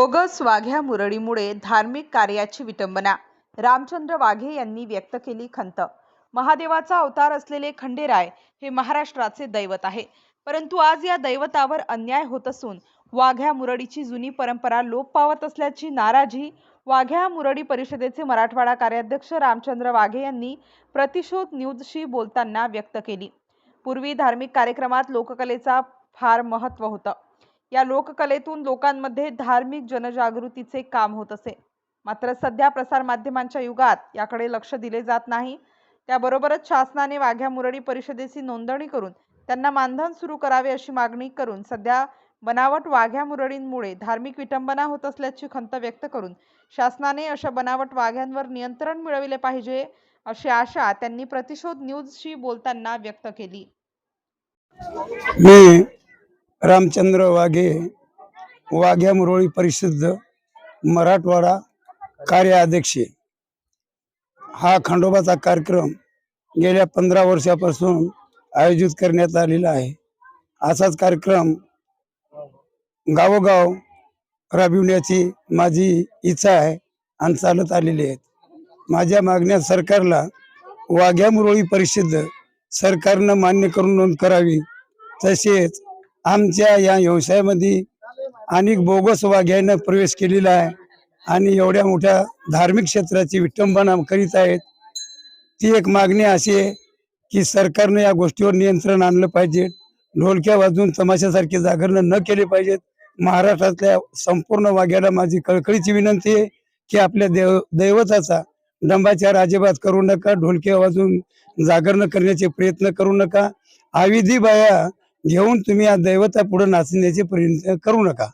Bogus वाघ्या मुरळीमुळे धार्मिक कार्याची विटंबना. रामचंद्र वाघे यांनी व्यक्त केली खंत. महादेवाचा अवतार असलेले खंडेराय हे महाराष्ट्राचे दैवत आहे. परंतु आज या दैवतावर अन्याय होत असून वाघ्या मुरळीची जुनी परंपरा लोप पावत असल्याची नाराजी वाघ्या मुरडी परिषदेचे मराठवाडा कार्याध्यक्ष रामचंद्र वाघे यांनी प्रतिशोध न्यूजशी बोलताना व्यक्त केली. पूर्वी धार्मिक कार्यक्रमात लोककलेचा फार महत्त्व होतं. या लोककलेतून लोकांमध्ये धार्मिक जनजागृतीचे काम होत असे. मात्र सध्या प्रसारमाध्यमांच्या युगात याकडे लक्ष दिले जात नाही. त्याबरोबरच शासनाने वाघ्या मुरळी परिषदेची नोंदणी करून त्यांना मानधन सुरू करावे अशी मागणी करून सध्या बनावट वाघ्या मुरळींमुळे धार्मिक विटंबना होत असल्याची खंत व्यक्त करून शासनाने अशा बनावट वाघ्यांवर नियंत्रण मिळविले पाहिजे अशी आशा त्यांनी प्रतिशोध न्यूजशी बोलताना व्यक्त केली. मी रामचंद्र वाघे वाघ्या मुरळी परिषद मराठवाडा कार्याध्यक्ष. हा खंडोबाचा कार्यक्रम गेल्या पंधरा वर्षापासून आयोजित करण्यात आलेला आहे. असाच कार्यक्रम गावोगाव राबविण्याची माझी इच्छा आहे आणि चालत आलेली आहेत माझ्या मागण्या सरकारला वाघ्या मुरळी परिषद सरकारनं मान्य करून नोंद करावी. तसेच आमच्या या व्यवसायामध्ये अनेक बोगस वाघ्यानं प्रवेश केलेला आहे. आणि एवढ्या मोठ्या धार्मिक क्षेत्राची विटंबना करीत आहेत. ती एक मागणी अशी आहे की सरकारनं या गोष्टीवर नियंत्रण आणलं पाहिजे. ढोलक्या वाजून तमाशासारखे जागरण न केले पाहिजेत. महाराष्ट्रातल्या संपूर्ण वाघ्याला माझी कळकळीची विनंती आहे की आपल्या देव दैवताचा डंबाचार अजिबात करू नका. ढोलक्या वाजवून जागरण करण्याचे प्रयत्न करू नका. आविधी बाया घेऊन तुम्ही या दैवता पुढे नाचण्याचे प्रयत्न करू नका.